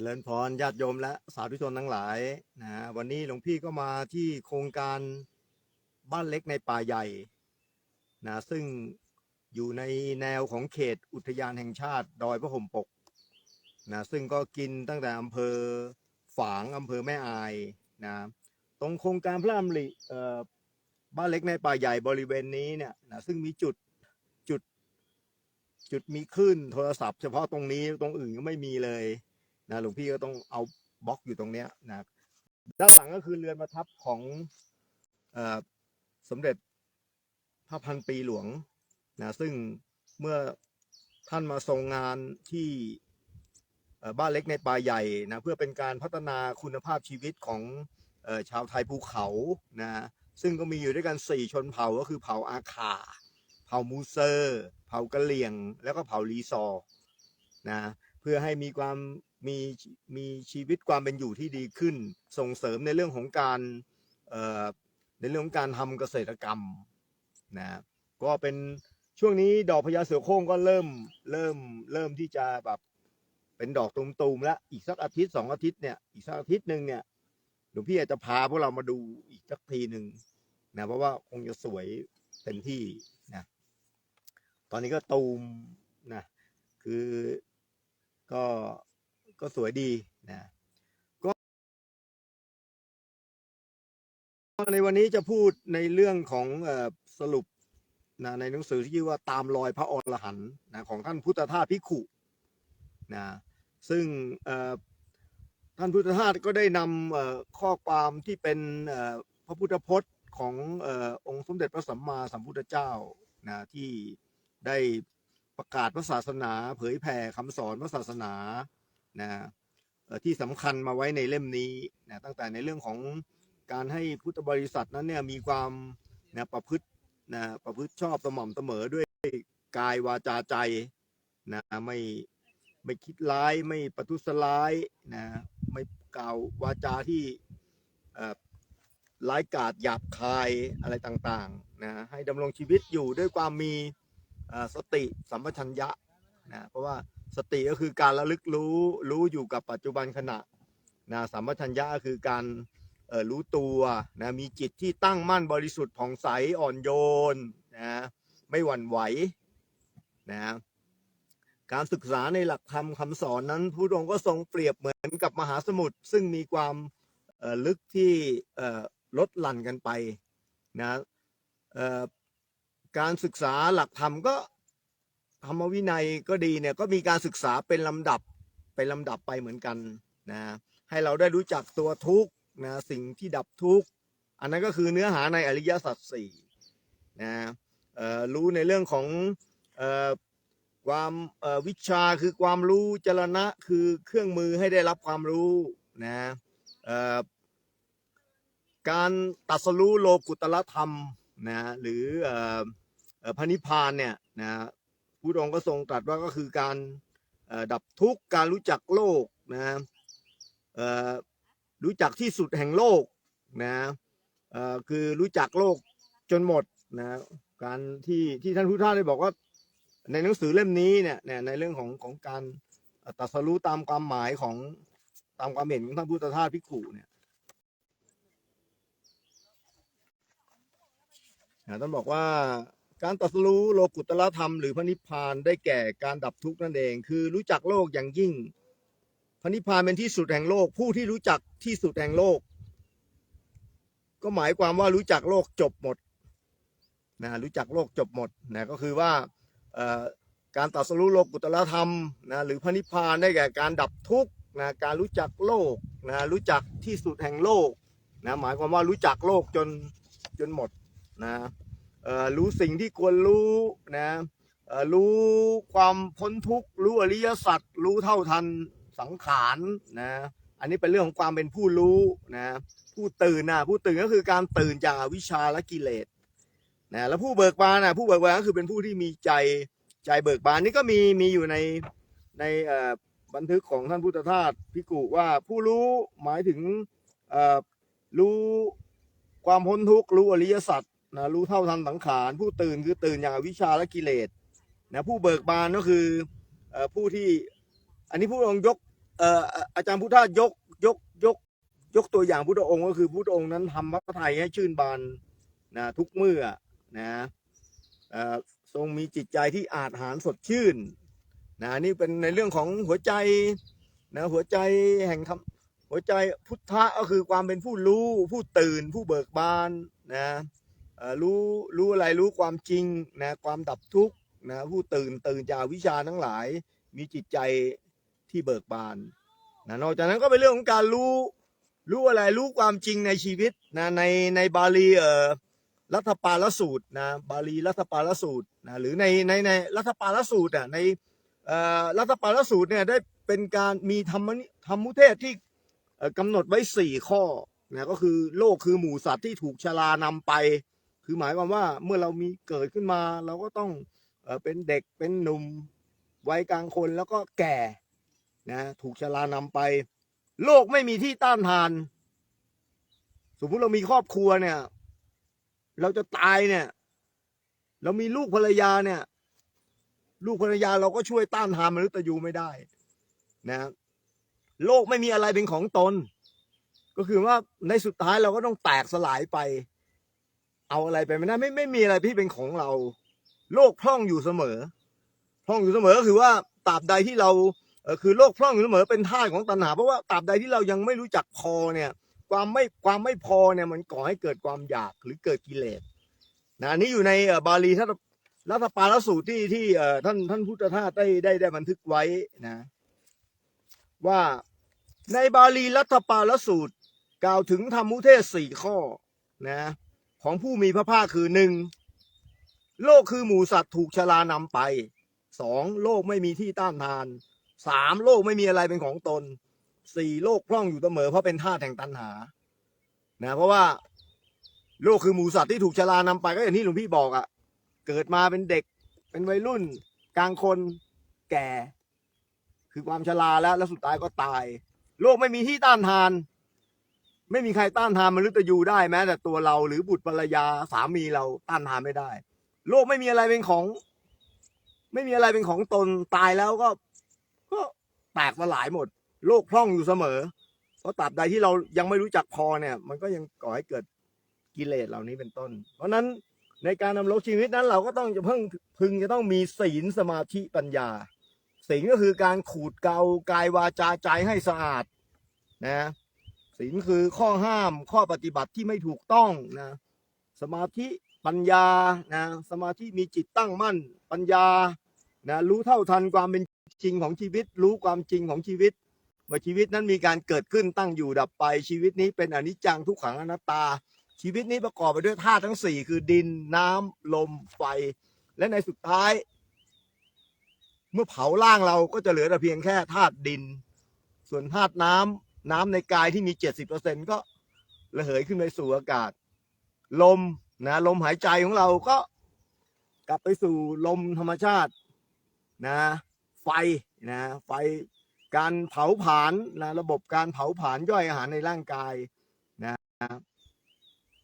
จริญพรญาติโยมและสาธุชนทั้งหลายนะวันนี้หลวงพี่ก็มาที่โครงการบ้านเล็กในป่าใหญ่นะซึ่งอยู่ในแนวของเขตอุทยานแห่งชาติ ดอยพระห่มปกนะซึ่งก็กินตั้งแต่อำเภอฝางอำเภอแม่อายนะตรงโครงการพระอำริเอ่อบ้านเล็กในป่าใหญ่บริเวณนี้เนี่ยนะซึ่งมีจุดจุดจุดมีคลื่นโทรศัพท์ เฉพาะตรงนี้ตรงอื่นก็ไม่มีเลย นะหลวงพี่ก็ต้องเอาบล็อกอยู่ตรงเนี้ยนะด้านหลังก็คือเรือนประทับของอสมเด็จพระพันปีหลวงนะซึ่งเมื่อท่านมาทรงงานที่บ้านเล็กในป่าใหญ่นะเพื่อเป็นการพัฒนาคุณภาพชีวิตของอชาวไทยภูเขานะซึ่งก็มีอยู่ด้วยกันสี่ชนเผ่าก็คือเผ่าอาคา เผ่ามูเซอร์ เผ่ากะเหลี่ยง แล้วก็เผ่าลีซอนะเพื่อให้มีความ มีมีชีวิตความเป็นอยู่ที่ดีขึ้น ส่งเสริมในเรื่องของการในเรื่องของการทำเกษตรกรรมนะก็เป็นช่วงนี้ดอกพญาเสือโคร่งก็เริ่มเริ่มเริ่มที่จะแบบเป็นดอกตูมๆแล้วอีกสักอาทิตย์สองอาทิตย์เนี่ยอีกสักอาทิตย์หนึ่งเนี่ยหลวงพี่อาจจะพาพวกเรามาดูอีกสักทีหนึ่งนะเพราะว่าคงจะสวยเต็มที่นะตอนนี้ก็ตูมนะคือก็ ก็สวยดีนะก็ในวันนี้จะพูดในเรื่องของอสรุปนะในหนังสือที่ชื่อว่าตามรอยพระอรหันต์นะของท่านพุทธทาสพิขุนะซึ่งท่านพุทธทาสก็ได้นำข้อความที่เป็นพระพุทธพจน์ของเอ่อองค์สมเด็จพระสัมมาสัมพุทธเจ้านะที่ได้ประกาศพระศาสนา เผยแผ่คำสอนพระศาสนา นะที่สำคัญมาไว้ในเล่มนี้นะตั้งแต่ในเรื่องของการให้พุทธบริษัทนั้นเนี่ยมีความนะประพฤตินะประพฤติชอบสม่ำเสมอด้วยกายวาจาใจนะไม่ไม่คิดร้ายไม่ประทุษร้ายนะไม่กล่าววาจาที่ร้ายกาจหยาบคายอะไรต่างๆนะให้ดำรงชีวิตอยู่ด้วยความมีสติสัมปชัญญะ นะเพราะว่าสติก็คือการระลึกรู้รู้อยู่กับปัจจุบันขณะนะสัมปชัญญะก็คือการเอ่อรู้ตัวนะมีจิตที่ตั้งมั่นบริสุทธิ์ผ่องใสอ่อนโยนนะไม่หวั่นไหวนะการศึกษาในหลักธรรมคำสอนนั้นพระองค์ก็ทรงเปรียบเหมือนกับมหาสมุทรซึ่งมีความเอ่อลึกที่เอ่อลดหลั่นกันไปนะเอ่อการศึกษาหลักธรรมก็ ธรรมวินัยก็ดีเนี่ยก็มีการศึกษาเป็นลำดับเป็นลำดับไปเหมือนกันนะให้เราได้รู้จักตัวทุกนะสิ่งที่ดับทุกอันนั้นก็คือเนื้อหาในอริยสัจสี่นะรู้ในเรื่องของออความวิชาคือความรู้จรณะคือเครื่องมือให้ได้รับความรู้นะการตัสรู้โลกุตละธรรมนะหรือออพระนิพพานเนี่ยนะ พระองค์ก็ทรงตรัสว่าก็คือการดับทุกข์การรู้จักโลกนะรู้จักที่สุดแห่งโลกนะคือรู้จักโลกจนหมดนะการที่ที่ท่านพุทธทาสได้บอกว่าในหนังสือเล่มนี้เนี่ยในเรื่องของของการตรัสรู้ตามความหมายของตามความเห็นของท่านพุทธทาสพิขุเนี่ยนะท่านบอกว่า การตรัสรู้โลกุตละธรรมหรือพระนิพพานได้แก่การดับทุกข์นั่นเอง คือรู้จักโลกอย่างยิ่ง พระนิพพานเป็นที่สุดแห่งโลก ผู้ที่รู้จักที่สุดแห่งโลก ก็หมายความว่ารู้จักโลกจบหมดนะรู้จักโลกจบหมดนะก็คือว่าการตรัสรู้โลกุตละธรรมนะหรือพระนิพพานได้แก่การดับทุกข์นะการรู้จักโลกนะรู้จักที่สุดแห่งโลกนะหมายความว่ารู้จักโลกจนจนหมดนะ รู้สิ่งที่ควรรู้นะรู้ความพ้นทุกข์รู้อริยสัจรู้เท่าทันสังขารนะอันนี้เป็นเรื่องของความเป็นผู้รู้นะผู้ตื่นนะผู้ตื่นก็คือการตื่นจากอวิชชาและกิเลสนะแล้วผู้เบิกบานนะผู้เบิกบานก็คือเป็นผู้ที่มีใจใจเบิกบานนี่ก็มีมีอยู่ในในบันทึกของท่านพุทธทาสพิกุว่าผู้รู้หมายถึงรู้ความพ้นทุกข์รู้อริยสัจ นะรู้เท่าทันสังขารผู้ตื่นคือตื่นอย่างอวิชชาและกิเลสนะผู้เบิกบานก็คืออผู้ที่อันนี้ผู้องค์ยกอออาจารย์พุทธายกยกยกยกตัวอย่างพุทธองค์ก็คือพุทธองค์นั้นทำพระไทยให้ชื่นบานนะทุกเมื่อนะทรงมีจิตใจที่อาจหารสดชื่นนะนี่เป็นในเรื่องของหัวใจนะหัวใจแห่งคำหัวใจพุทธะก็คือความเป็นผู้รู้ผู้ตื่นผู้เบิกบานนะ รู้รู้อะไรรู้ความจริงนะความดับทุกข์นะผู้ตื่นตื่นจากวิชาทั้งหลาย มีจิตใจที่เบิกบานนะนอกจากนั้นก็เป็นเรื่องของการรู้รู้อะไรรู้ความจริงในชีวิตนะในในบาลีเอ่อรัฐปาลสูตรนะบาลีรัฐปาลสูตรนะหรือในในในรัฐปาลสูตรอะในเอ่อรัฐปาลสูตรเนี่ยได้เป็นการมีธรรมนิธรรมุเทศที่กำหนดไว้สี่ข้อนะก็คือโลกคือหมู่สัตว์ที่ถูกชรานำไป คือหมายความว่าเมื่อเรามีเกิดขึ้นมา เราก็ต้องเป็นเด็กเป็นหนุ่มวัยกลางคนแล้วก็แก่นะถูกชรานำไป โลกไม่มีที่ต้านทาน สมมุติเรามีครอบครัวเนี่ย เราจะตายเนี่ย เรามีลูกภรรยาเนี่ย ลูกภรรยาเราก็ช่วยต้านทานมนุษย์ยูไม่ได้นะโลกไม่มีอะไรเป็นของตน ก็คือว่าในสุดท้ายเราก็ต้องแตกสลายไป เอาอะไรไปไม่ได้ไม่ไม่มีอะไรที่เป็นของเรา โลกพร่องอยู่เสมอ พร่องอยู่เสมอก็คือว่าตราบใดที่เราเออคือโลกพร่องอยู่เสมอเป็นท่าของตัณหาเพราะว่าตราบใดที่เรายังไม่รู้จักพอเนี่ย ความไม่ความไม่พอเนี่ยมันก่อให้เกิดความอยากหรือเกิดกิเลสนะอันนี้อยู่ในบาลีทัตรัฐปาลสูตรที่ที่เอ่อท่านท่านพุทธทาสได้ได้ได้บันทึกไว้นะ ว่าในบาลีรัฐปาลสูตร กล่าวถึงธรรมุเทศสี่ข้อนะ ของผู้มีพระภาคคือหนึ่งโลกคือหมูสัตว์ถูกชรานำไปสองโลกไม่มีที่ต้านทานสามโลกไม่มีอะไรเป็นของตนสี่โลกพร่องอยู่เสมอเพราะเป็นท่าตุแห่งตัณหานะเพราะว่าโลกคือหมูสัตว์ที่ถูกชรานำไปก็อย่างที่หลวงพี่บอกอะ่ะ เกิดมาเป็นเด็ก เป็นวัยรุ่น กลางคนแก่ คือความชราแล้วแล้วสุดท้ายก็ตาย โลกไม่มีที่ต้านทาน ไม่มีใครต้านทานมนุษย์ยูได้แม้แต่ตัวเราหรือบุตรภรรยาสามีเราต้านทานไม่ได้ โลกไม่มีอะไรเป็นของ ไม่มีอะไรเป็นของตนตายแล้วก็ก็แตกสลายหมด โลกพร่องอยู่เสมอ เพราะตราบใดที่เรายังไม่รู้จักพอเนี่ย มันก็ยังก่อให้เกิดกิเลสเหล่านี้เป็นต้น เพราะฉะนั้นในการดำรงชีวิตนั้นเราก็ต้องจะเพิ่งพึงจะต้องมีศีลสมาธิปัญญาศีลก็คือการขูดเกากายวาจาใจให้สะอาดนะ ศีลคือข้อห้ามข้อปฏิบัติที่ไม่ถูกต้องนะสมาธิปัญญานะสมาธิมีจิตตั้งมั่น ปัญญานะรู้เท่าทันความเป็นจริงของชีวิต รู้ความจริงของชีวิตว่าชีวิตนั้นมีการเกิดขึ้นตั้งอยู่ดับไปชีวิตนี้เป็นอนิจจังทุกขังอนัตตา ชีวิตนี้ประกอบไปด้วยธาตุทั้งสี่คือดินน้ำลมไฟ และในสุดท้าย เมื่อเผาร่างเราก็จะเหลือแต่เพียงแค่ธาตุดิน ส่วนธาตุน้ำ น้ำในกายที่มีเจ็ดสิบเปอร์เซ็นก็ระเหยขึ้นไปสู่อากาศ ลมนะลมหายใจของเราก็กลับไปสู่ลมธรรมชาตินะไฟนะไฟการเผาผลาญนะระบบการเผาผลาญย่อยอาหารในร่างกายนะ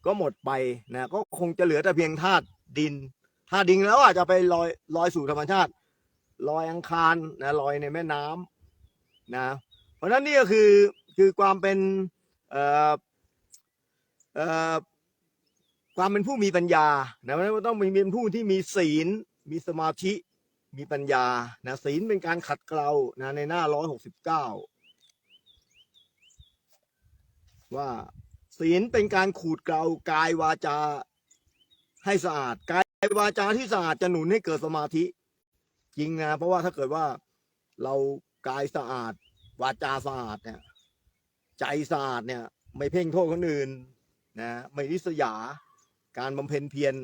ก็หมดไปนะก็คงจะเหลือแต่เพียงธาตุดินธาตุดินแล้วอาจจะไปลอยลอยสู่ธรรมชาติลอยอังคารนะลอยในแม่น้ำนะ เพราะฉะนั้นนี่ก็คือ คือความเป็นความเป็นผู้มีปัญญานะมันต้องมีเป็นผู้ที่มีศีล มีสมาธิ มีปัญญานะศีลเป็นการขัดเกลานะในหน้าร้อยหกสิบเก้าว่าศีลเป็นการขูดเกลากายวาจาให้สะอาดกายวาจาที่สะอาดจะหนุนให้เกิดสมาธิ จริงนะ เพราะว่าถ้าเกิดว่าเรากายสะอาด วาจาสะอาดเนี่ย ใจสะอาดเนี่ย ไม่เพ่งโทษคนอื่นนะไม่ริษยา การบำเพ็ญเพียร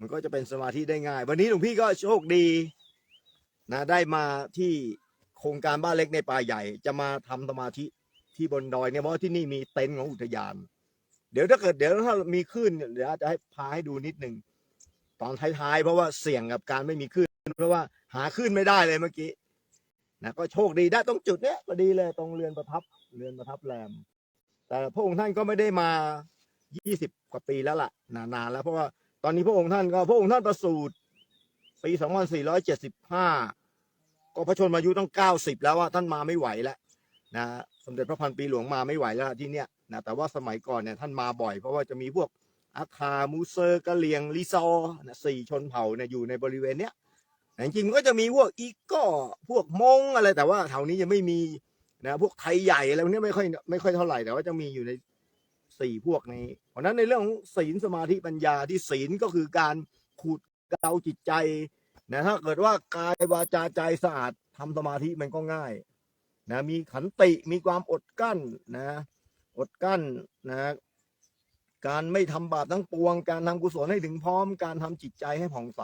มันก็จะเป็นสมาธิได้ง่าย วันนี้หลวงพี่ก็โชคดีนะได้มาที่โครงการบ้านเล็กในป่าใหญ่ จะมาทำสมาธิที่บนดอยเนี่ยเพราะที่นี่มีเต็นท์ของอุทยาน เดี๋ยวถ้าเกิดเดี๋ยวถ้ามีคลื่นเดี๋ยวอาจจะให้พาให้ดูนิดหนึ่งตอนท้ายๆ เพราะว่าเสี่ยงกับการไม่มีคลื่นเพราะว่าหาคลื่นไม่ได้เลยเมื่อกี้นะก็โชคดีได้ตรงจุดเนี้ยพอดีเลยตรงเรือนประทับ เรือนประทับแรม แต่พระองค์ท่านก็ไม่ได้มา20กว่าปีแล้วล่ะนานๆแล้วเพราะว่าตอนนี้พระองค์ท่านก็พระองค์ท่านประสูติปี2475ก็พระชนมายุต้อง90แล้วว่าท่านมาไม่ไหวแล้วนะสมเด็จพระพันปีหลวงมาไม่ไหวแล้วที่เนี้ยนะแต่ว่าสมัยก่อนเนี่ยท่านมาบ่อย เพราะว่าจะมีพวกอาคามูเซอร์กะเลียงลิซอร์นะสี่ชนเผ่าเนี่ยอยู่ในบริเวณเนี้ยแต่จริงๆก็จะมีพวกอีก้อพวกมงอะไรแต่ว่าแถวนี้ยังไม่มี นะพวกไทยใหญ่อะไรพวกเนี้ยไม่ค่อยไม่ค่อยเท่าไหร่แต่ว่าจะมีอยู่ในสี่พวกนี้เพราะนั้นในเรื่องของศีลสมาธิปัญญาที่ศีลก็คือการขูดเกลาจิตใจนะถ้าเกิดว่ากายวาจาใจสะอาดทำสมาธิมันก็ง่ายนะมีขันติมีความอดกั้นนะอดกั้นนะการไม่ทำบาปทั้งปวง การทำกุศลให้ถึงพร้อม การทำจิตใจให้ผ่องใส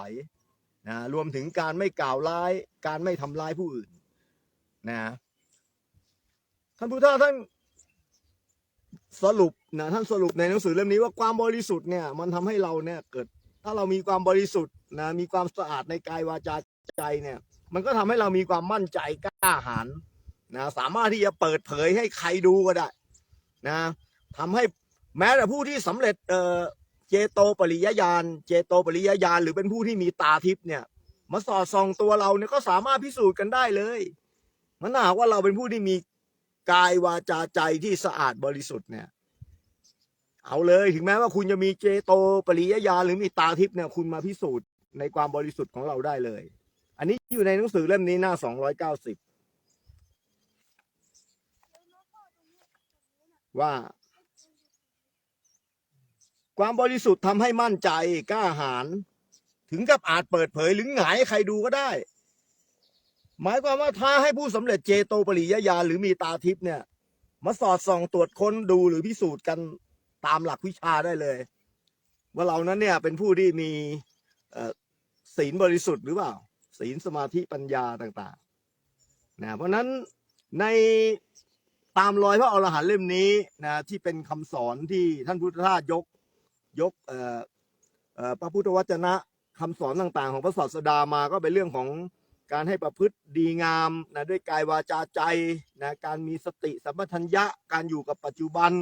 นะรวมถึงการไม่กล่าวร้าย การไม่ทำร้ายผู้อื่นนะ ท่านพุทธาท่านสรุปนะท่านสรุปในหนังสือเล่มนี้ว่าความบริสุทธิ์เนี่ยมันทำให้เราเนี่ยเกิด ถ้าเรามีความบริสุทธิ์นะมีความสะอาดในกายวาจาใจเนี่ย มันก็ทำให้เรามีความมั่นใจกล้าหาญนะสามารถที่จะเปิดเผยให้ใครดูก็ได้นะทำให้แม้แต่ผู้ที่สำเร็จเออเจโตปริยญาณเจโตปริยญาณหรือเป็นผู้ที่มีตาทิพย์เนี่ยมาสอดส่องตัวเราเนี่ยก็สามารถพิสูจน์กันได้เลย มันหากว่าเราเป็นผู้ที่มี กายวาจาใจที่สะอาดบริสุทธิ์เนี่ย เอาเลยถึงแม้ว่าคุณจะมีเจโตปริยญาหรือมีตาทิพย์เนี่ยคุณมาพิสูจน์ในความบริสุทธิ์ของเราได้เลย อันนี้อยู่ในหนังสือเล่มนี้หน้าสองร้อยเก้าสิบว่าความบริสุทธิ์ทำให้มั่นใจกล้าหาญถึงกับอาจเปิดเผยหรือหงายใครดูก็ได้ หมายความว่าถ้าให้ผู้สำเร็จเจโตปริยญาณหรือมีตาทิพย์เนี่ย มาสอดส่องตรวจค้นดูหรือพิสูจน์กันตามหลักวิชาได้เลย ว่าเรานั้นเนี่ยเป็นผู้ที่มีศีลบริสุทธิ์หรือเปล่า ศีลสมาธิปัญญาต่างๆนะเพราะนั้นในตามรอยพระอรหันต์เล่มนี้นะที่เป็นคำสอนที่ท่านพุทธทาสยกยกเอ่อพระพุทธวจนะคำสอนต่าง ๆ ของพระศาสดามาก็เป็นเรื่องของ การให้ประพฤติดีงามนะด้วยกายวาจาใจนะการมีสติสัมปชัญญะการอยู่กับปัจจุบัน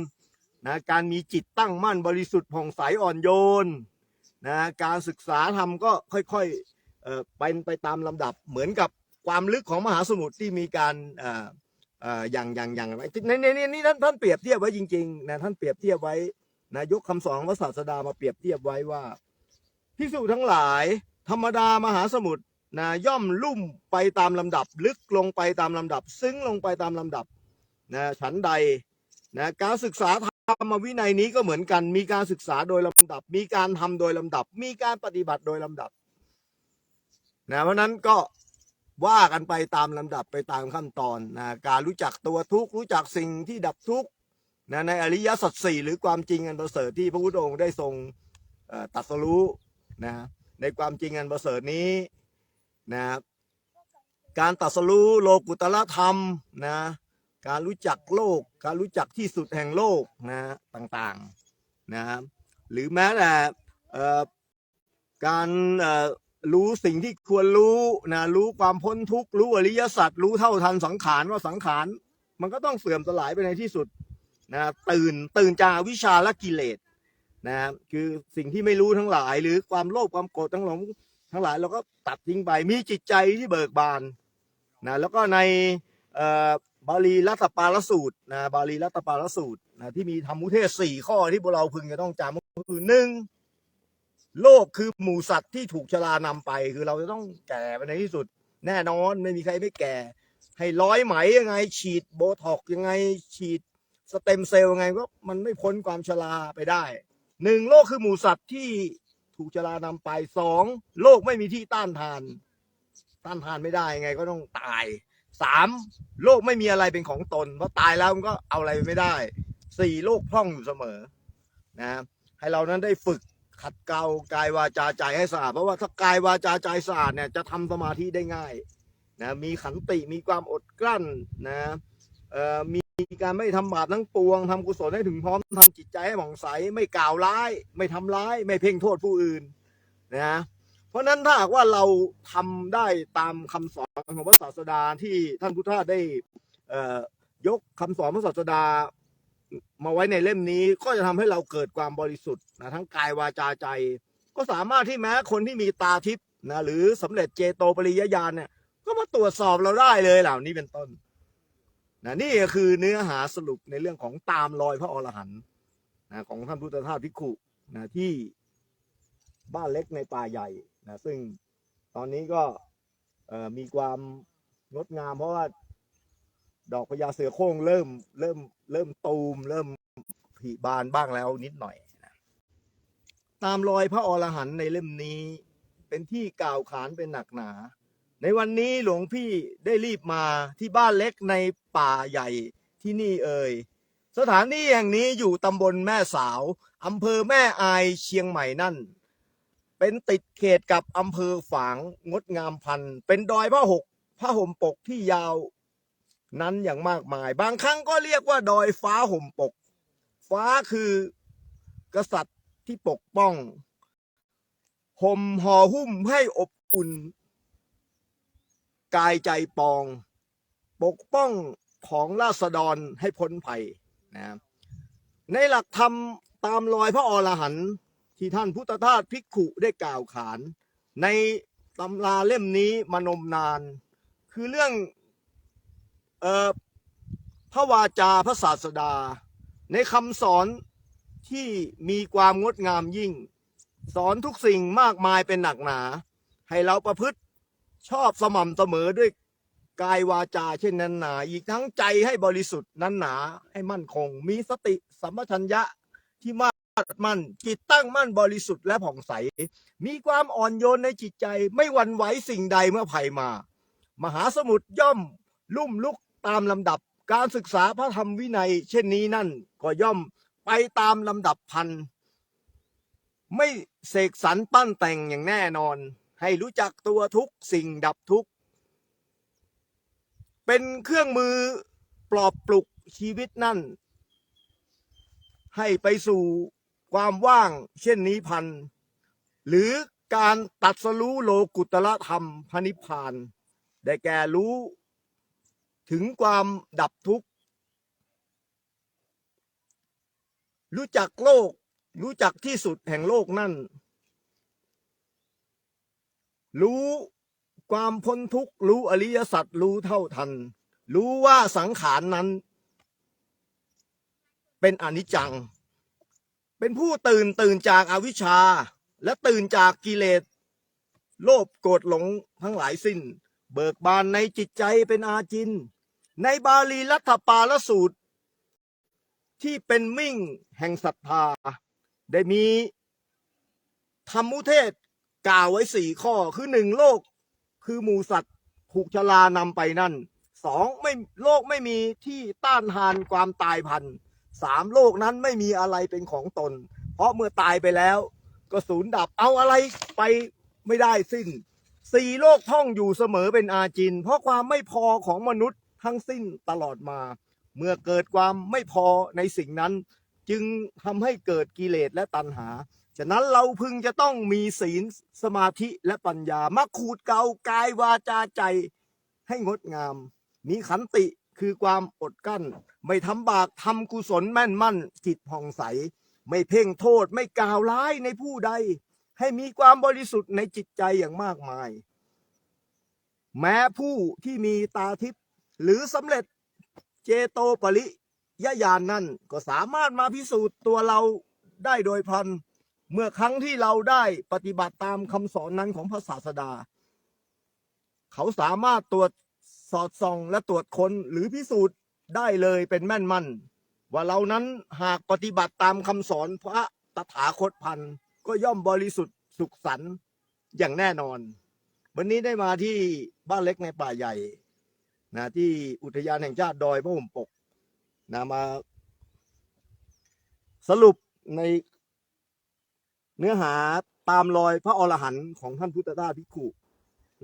นะการมีจิตตั้งมั่นบริสุทธิ์ผ่องใสอ่อนโยนนะการศึกษาธรรมก็ค่อยๆเอ่อเป็นไปตามลำดับเหมือนกับความลึกของมหาสมุทรที่มีการเอ่อเอ่ออย่างอย่างอย่างในในในนี่ท่านท่านเปรียบเทียบไว้จริงๆนะท่านเปรียบเทียบไว้นะยกคำสอนของพระศาสดามาเปรียบเทียบไว้ว่าพิสูจทั้งหลาย ธรรมดามหาสมุทร นะย่อมลุ่มไปตามลำดับ ลึกลงไปตามลำดับ ซึ้งลงไปตามลำดับนะฉันใดนะการศึกษาธรรมวินัยนี้ก็เหมือนกัน มีการศึกษาโดยลำดับ มีการทำโดยลำดับ มีการปฏิบัติโดยลำดับนะเพราะนั้นก็ว่ากันไปตามลำดับไปตามขั้นตอนนะการรู้จักตัวทุกข์รู้จักสิ่งที่ดับทุกข์นะในอริยสัจสี่หรือความจริงอันประเสริฐที่พระพุทธองค์ได้ทรงตรัสรู้นะในความจริงอันประเสริฐนี้ นะการตรัสรู้โลกุตละธรรมนะการรู้จักโลก การรู้จักที่สุดแห่งโลกนะต่างๆนะหรือแม้แต่การรู้สิ่งที่ควรรู้นะรู้ความพ้นทุกข์รู้อริยสัจรู้เท่าทันสังขารว่าสังขาร มันก็ต้องเสื่อมสลายไปในที่สุดนะตื่นตื่นจากวิชชาและกิเลสนะคือสิ่งที่ไม่รู้ทั้งหลาย หรือความโลภความโกรธทั้งหลง ทั้งหลายเราก็ตัดทิ้งไปมีจิตใจที่เบิกบานนะแล้วก็ในบาลีรัตปาลสูตรนะบาลีรัตปาลสูตรนะที่มีธรรมุเทศสี่ข้อที่พวกเราพึงจะต้องจำก็คือหนึ่งโลกคือหมูสัตว์ที่ถูกชรานำไป คือเราจะต้องแก่ไปในที่สุด แน่นอนไม่มีใครไม่แก่ ให้ร้อยไหมยังไง ฉีดโบท็อกยังไง ฉีดสเต็มเซลล์ยังไงก็มันไม่พ้นความชราไปได้หนึ่งโลกคือหมูสัตว์ที่ ถูกชรานำไปสองโลกไม่มีที่ต้านทาน ต้านทานไม่ได้ยังไงก็ต้องตายสามโลกไม่มีอะไรเป็นของตน เพราะตายแล้วมันก็เอาอะไรไม่ได้สี่โลกพร่องอยู่เสมอนะให้เรานั้นได้ฝึกขัดเกลากายวาจาใจให้สะอาดเพราะว่าถ้ากายวาจาใจสะอาดเนี่ยจะทำสมาธิได้ง่ายนะมีขันติมีความอดกลั้นนะเอ่อมี การไม่ทำบาปทั้งปวงทำกุศลให้ถึงพร้อมทำจิตใจให้หม่องใส ไม่กล่าวร้าย ไม่ทำร้าย ไม่เพ่งโทษผู้อื่นนะเพราะฉะนั้นถ้าหากว่าเราทำได้ตามคำสอนของพระศาสดาที่ท่านพุทธทาสได้เอ่อยกคำสอนพระศาสดามาไว้ในเล่มนี้ก็จะทำให้เราเกิดความบริสุทธิ์นะทั้งกายวาจาใจ ก็สามารถที่แม้คนที่มีตาทิพย์นะหรือสำเร็จเจโตปริยญาณเนี่ยก็มาตรวจสอบเราได้เลยเหล่านี้เป็นต้น นะนี่ก็คือเนื้อหาสรุปในเรื่องของตามรอยพระอรหันต์นะของท่านพุทธทาสภิขุนะที่บ้านเล็กในป่าใหญ่นะซึ่งตอนนี้ก็มีความงดงามเพราะว่าดอกพญาเสือโคร่งเริ่มเริ่มเริ่มตูม เริ่มผลิบานบ้างแล้วนิดหน่อยนะตามรอยพระอรหันต์ในเล่มนี้เป็นที่กล่าวขานเป็นหนักหนา ในวันนี้หลวงพี่ได้รีบมาที่บ้านเล็กในป่าใหญ่ที่นี่เอ่ยสถานที่แห่งนี้อยู่ตำบลแม่สาวอำเภอแม่อายเชียงใหม่นั่น เป็นติดเขตกับอำเภอฝางงดงามพัน เป็นดอยผ้าหกผ้าห่มปกที่ยาวนั้นอย่างมากมาย บางครั้งก็เรียกว่าดอยฟ้าห่มปก ฟ้าคือกษัตริย์ที่ปกป้องห่มห่อหุ้มให้อบอุ่น กายใจปอง ปกป้องของราษฎรให้พ้นภัยนะครับในหลักธรรมตามรอยพระอรหันต์ที่ท่านพุทธทาสภิกขุได้กล่าวขาน ในตำราเล่มนี้มานมนาน คือเรื่องเอ่อพระวาจาพระศาสดา ในคำสอนที่มีความงดงามยิ่ง สอนทุกสิ่งมากมายเป็นหนักหนา ให้เราประพฤติ ชอบสม่ำเสมอด้วยกายวาจาเช่นนั้นหนาอีกทั้งใจให้บริสุทธิ์นั้นหนาให้มั่นคง มีสติสัมปชัญญะที่มั่นมั่นจิตตั้งมั่นบริสุทธิ์และผ่องใส มีความอ่อนโยนในจิตใจไม่หวั่นไหวสิ่งใดเมื่อภัยมา มหาสมุทรย่อม ลุ่มลุกตามลำดับ การศึกษาพระธรรมวินัย เช่นนี้นั่นก็ย่อมไปตามลำดับพัน ไม่เสกสรรปั้นแต่งอย่างแน่นอน ให้รู้จักตัวทุกสิ่งดับทุกเป็นเครื่องมือปลอบปลุกชีวิตนั่น ให้ไปสู่ความว่างเช่นนี้พัน หรือการตัดสรู้โลกุตละธรรมพระนิพพาน ได้แก่รู้ ถึงความดับทุกข์ รู้จักโลก รู้จักที่สุดแห่งโลกนั่น รู้ความพ้นทุกข์รู้อริยสัจรู้เท่าทัน รู้ว่าสังขารนนั้น เป็นอนิจจัง เป็นผู้ตื่นตื่นจากอาวิชชา และตื่นจากกิเลสโลภโกรธหลงทั้งหลายสิ้น เบิกบานในจิตใจเป็นอาจิน ในบาลีรัฐปาลสูตร ที่เป็นมิ่งแห่งศรัทธา ได้มีธรรมุเทศ กล่าวไว้สี่ข้อคือหนึ่งโลก คือหมูสัตว์ถูกชลานำไปนั่นสองไม่โลกไม่มีที่ต้านทานความตายพันสามโลกนั้นไม่มีอะไรเป็นของตน เพราะเมื่อตายไปแล้ว ก็สูญดับเอาอะไรไปไม่ได้สิ้นสี่โลกท่องอยู่เสมอเป็นอาจิน เพราะความไม่พอของมนุษย์ทั้งสิ้นตลอดมา เมื่อเกิดความไม่พอในสิ่งนั้น จึงทำให้เกิดกิเลสและตัณหา ฉะนั้นเราพึงจะต้องมีศีลสมาธิและปัญญามาขูดเกากายวาจาใจให้งดงาม มีขันติคือความอดกั้น ไม่ทำบาปทำกุศลแม่นมั่น จิตผ่องใส ไม่เพ่งโทษไม่กล่าวร้ายในผู้ใด ให้มีความบริสุทธิ์ในจิตใจอย่างมากมาย แม้ผู้ที่มีตาทิพย์หรือสำเร็จเจโตปริยญาณนนั่นก็สามารถมาพิสูจน์ตัวเราได้โดยพลัน เมื่อครั้งที่เราได้ปฏิบัติตามคำสอนนั้นของพระศาสดา เขาสามารถตรวจสอดส่องและตรวจค้นหรือพิสูจน์ได้เลยเป็นแม่นมั่น ว่าเรานั้นหากปฏิบัติตามคำสอนพระตถาคตพันธ์ก็ย่อมบริสุทธิ์สุขสันต์อย่างแน่นอน วันนี้ได้มาที่บ้านเล็กในป่าใหญ่นะที่อุทยานแห่งชาติดอยพระห่มปกนะมาสรุปใน เนื้อหาตามรอยพระอรหันต์ของท่านพุทธทาสภิกขุ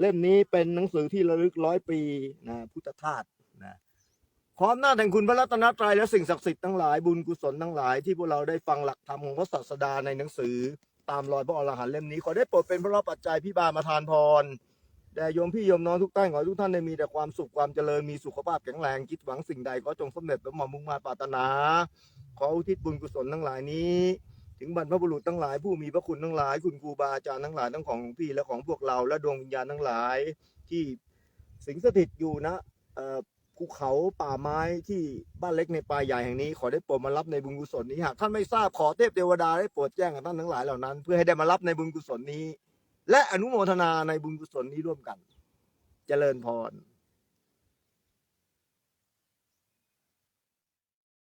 เล่มนี้เป็นหนังสือที่ระลึกร้อยปีนะพุทธทาสนะขออำนาจแห่งคุณพระรัตนตรัยและสิ่งศักดิ์สิทธิ์ทั้งหลายบุญกุศลทั้งหลายที่พวกเราได้ฟังหลักธรรมของพระศาสดาในหนังสือ ตามรอยพระอรหันต์เล่มนี้ขอได้โปรดเป็นพระราปัจจัยพิบามาทานพรแด่โยมพี่โยมน้องทุกท่านขอทุกท่านได้มีแต่ความสุขความเจริญมีสุขภาพแข็งแรงคิดหวังสิ่งใดก็จงสำเร็จสมหวังมุ่งมาปรารถนา ขออุทิศบุญกุศลทั้งหลายนี้ ถึงบรรพบุรุษทั้งหลาย ผู้มีพระคุณทั้งหลาย คุณครูบาอาจารย์ทั้งหลายทั้งของหลวงพี่และของพวกเราและดวงวิญญาณทั้งหลายที่สิงสถิตอยู่นะภูเขาป่าไม้ที่บ้านเล็กในป่าใหญ่แห่งนี้ขอได้โปรดมารับในบุญกุศลนี้หากท่านไม่ทราบขอเทพเทวดาได้โปรดแจ้งกับท่านทั้งหลายเหล่านั้น เพื่อให้ได้มารับในบุญกุศลนี้ และอนุโมทนาในบุญกุศลนี้ร่วมกัน เจริญพร